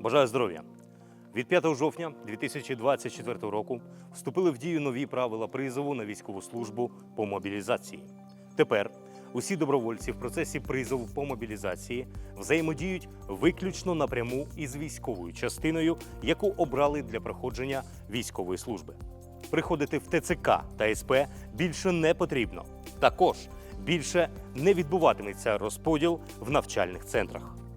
Бажаю здоров'я! Від 5 жовтня 2024 року вступили в дію нові правила призову на військову службу по мобілізації. Тепер усі добровольці в процесі призову по мобілізації взаємодіють виключно напряму із військовою частиною, яку обрали для проходження військової служби. Приходити в ТЦК та СП більше не потрібно. Також більше не відбуватиметься розподіл в навчальних центрах.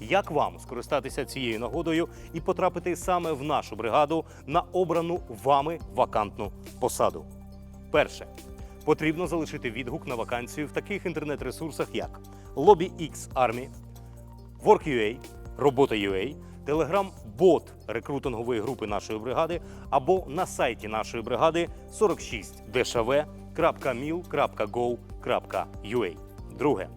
Як вам скористатися цією нагодою і потрапити саме в нашу бригаду на обрану вами вакантну посаду? Перше. Потрібно залишити відгук на вакансію в таких інтернет-ресурсах, як LobbyX Army, Work.ua, Робота.ua, Telegram-бот рекрутингової групи нашої бригади або на сайті нашої бригади 46dshv.mil.go.ua. Друге.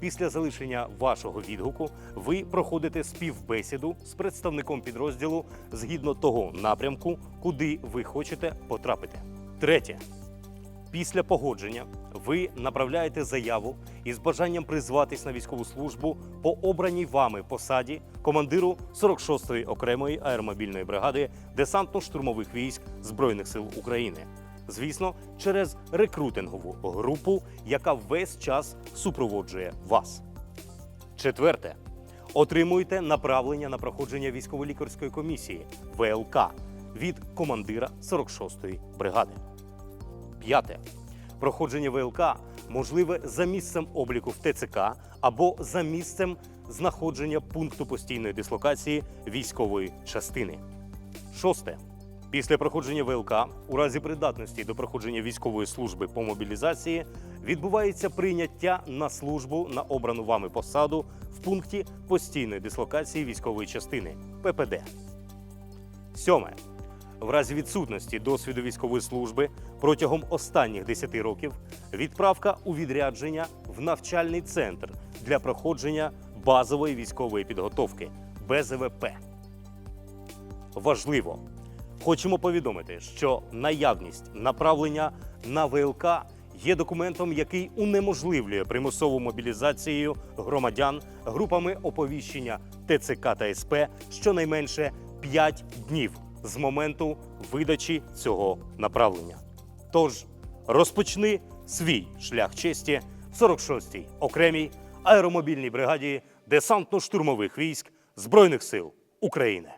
Після залишення вашого відгуку ви проходите співбесіду з представником підрозділу згідно того напрямку, куди ви хочете потрапити. Третє. Після погодження ви направляєте заяву із бажанням призватись на військову службу по обраній вами посаді командиру 46-ї окремої аеромобільної бригади десантно-штурмових військ Збройних сил України. Звісно, через рекрутингову групу, яка весь час супроводжує вас. Четверте. Отримуйте направлення на проходження військово-лікарської комісії ВЛК від командира 46-ї бригади. П'яте. Проходження ВЛК можливе за місцем обліку в ТЦК або за місцем знаходження пункту постійної дислокації військової частини. Шосте. Після проходження ВЛК у разі придатності до проходження військової служби по мобілізації відбувається прийняття на службу на обрану вами посаду в пункті постійної дислокації військової частини ППД. Сьоме. В разі відсутності досвіду військової служби протягом останніх 10 років відправка у відрядження в навчальний центр для проходження базової військової підготовки БЗВП. Важливо. Хочемо повідомити, що наявність направлення на ВЛК є документом, який унеможливлює примусову мобілізацію громадян групами оповіщення ТЦК та СП щонайменше 5 днів з моменту видачі цього направлення. Тож розпочни свій шлях честі в 46-й окремій аеромобільній бригаді десантно-штурмових військ Збройних сил України.